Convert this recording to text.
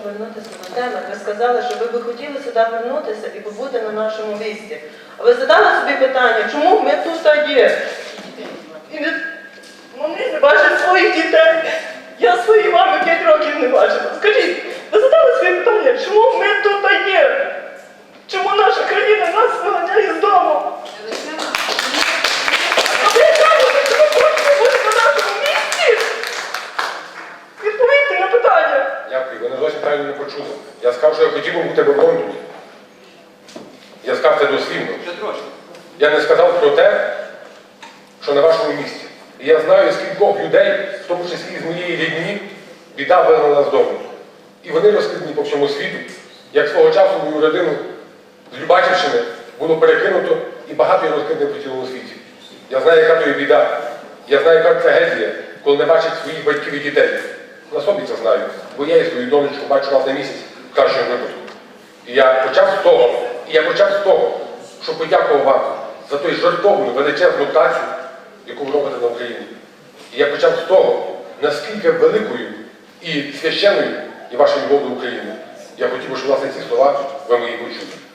повернутися на тему. Ви сказали, що ви би хотіли сюди вернутися і побути на нашому місці. А ви задали собі питання, чому ми тут є? І не... Вони не бачать своїх дітей. Я своїй мами 5 років не бачила. Скажіть, ви задали собі питання, чому ми тут є? Чому наша країна нас виганяє з дому? А ви кажете, що ви хочете бути на нашому місці? Відповідьте на питання. Дякую, ви не зовсім правильно не почули. Я сказав, що я хотів би бути в Лондоні. Я сказав це дослівно. Я не сказав про те, що на вашому місці. І я знаю скількох людей, в тому числі з моєї рідні, біда вигнала з дому. І вони розкидані по всьому світу, як свого часу мою родину з Любачівщини було перекинуто і багато є розкиданих по цілому світі. Я знаю, яка то є біда. Я знаю, яка трагедія, коли не бачать своїх батьків і дітей. На це знаю, бо я і свою донечку бачу раз на місяць в кращому випадку. І я почав з того, і я почав з того, що подякував вам за той жертовну величезну працю, яку ви робите на Україні. І я почав з того, наскільки великою і священною є ваша любов до України. Я хотів би, щоб власне ці слова ви мої почули.